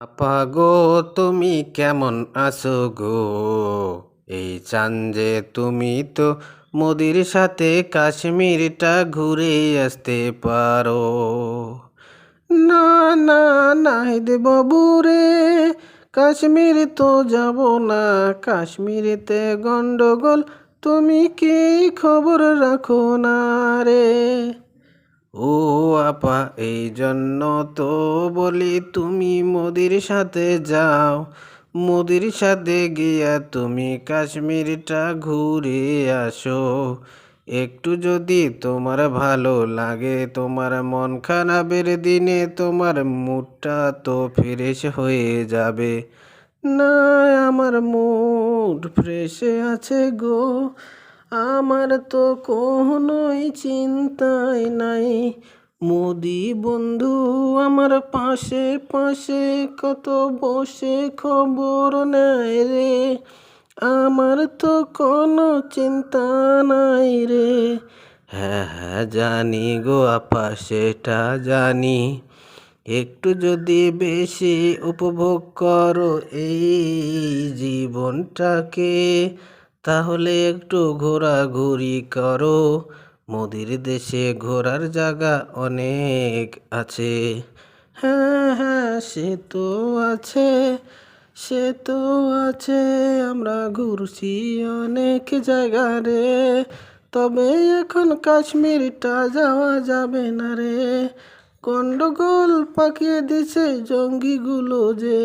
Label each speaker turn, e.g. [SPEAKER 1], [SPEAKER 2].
[SPEAKER 1] আপা গো, তুমি কেমন আছো গো? এই চান যে তুমি তো মোদির সাথে কাশ্মীরটা ঘুরে আসতে পারো। না না, নাহিদ বাবু রে, কাশ্মীর তো যাব না। কাশ্মীরেতে গন্ডগোল, তুমি কি খবর রাখো না রে? ও আপা, এই জন্য তো বলি তুমি মোদির সাথে যাও। মোদির সাথে গিয়া তুমি কাশ্মীরটা ঘুরে আসো। একটু যদি তোমার ভালো লাগে, তোমার মন খারাপের দিনে তোমার মুডটা তো ফ্রেশ হয়ে যাবে। না, আমার মুড ফ্রেশে আছে গো। আমার তো কোনোই চিন্তাই নাই। মোদি বন্ধু, আমার পাশে পাশে কত বসে খবর নেয় রে? আমার তো কোনো চিন্তা নাই রে। হ্যাঁ হ্যাঁ জানি গো আপা, সেটা জানি। একটু যদি বেশি উপভোগ করো এই জীবনটাকে। তাহলে একটু ঘোরাঘুরি করো। মোদির দেশে ঘোরার জায়গা অনেক আছে। হ্যাঁ হ্যাঁ সে তো আছে, সে তো আছে। আমরা ঘুরছি অনেক জায়গা রে। তবে এখন কাশ্মীরটা যাওয়া যাবে না রে। গন্ডগোল পাকিয়ে দিছে জঙ্গিগুলো যে।